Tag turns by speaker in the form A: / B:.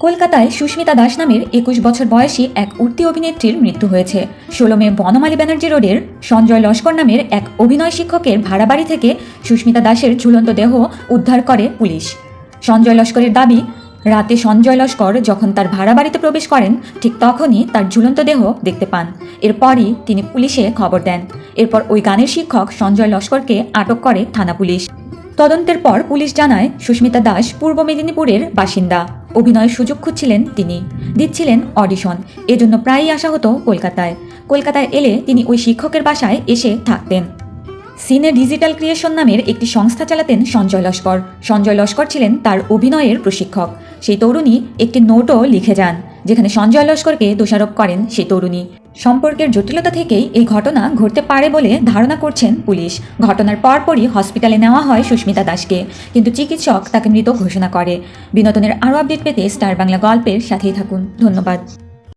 A: কলকাতায় সুস্মিতা দাস নামের একুশ বছর বয়সী এক উঠতি অভিনেত্রীর মৃত্যু হয়েছে। ষোলো মে বনমালী ব্যানার্জি রোডের সঞ্জয় লস্কর নামের এক অভিনয় শিক্ষকের ভাড়া বাড়ি থেকে সুস্মিতা দাসের ঝুলন্ত দেহ উদ্ধার করে পুলিশ। সঞ্জয় লস্করের দাবি, রাতে সঞ্জয় লস্কর যখন তার ভাড়া বাড়িতে প্রবেশ করেন, ঠিক তখনই তার ঝুলন্ত দেহ দেখতে পান। এরপরই তিনি পুলিশে খবর দেন। এরপর ওই গানের শিক্ষক সঞ্জয় লস্করকে আটক করে থানা পুলিশ। তদন্তের পর পুলিশ জানায়, সুস্মিতা দাস পূর্ব মেদিনীপুরের বাসিন্দা। অভিনয়ের সুযোগ খুঁজছিলেন তিনি। দিচ্ছিলেন অডিশন। এজন্য প্রায়ই আসা হতো কলকাতায়। কলকাতায় এলে তিনি ওই শিক্ষকের বাসায় এসে থাকতেন। সিনে ডিজিটাল ক্রিয়েশন নামের একটি সংস্থা চালাতেন সঞ্জয় লস্কর। সঞ্জয় লস্কর ছিলেন তার অভিনয়ের প্রশিক্ষক। সেই তরুণী একটি নোটও লিখে যান, যেখানে সঞ্জয় লস্করকে দোষারোপ করেন সেই তরুণী। সম্পর্কের জটিলতা থেকেই এই ঘটনা ঘটতে পারে বলে ধারণা করছেন পুলিশ। ঘটনার পরপরই হসপিটালে নেওয়া হয় সুস্মিতা দাসকে, কিন্তু চিকিৎসক তাকে মৃত ঘোষণা করে। বিনোদনের আরও আপডেট পেতে স্টার বাংলা গল্পের সাথেই থাকুন। ধন্যবাদ।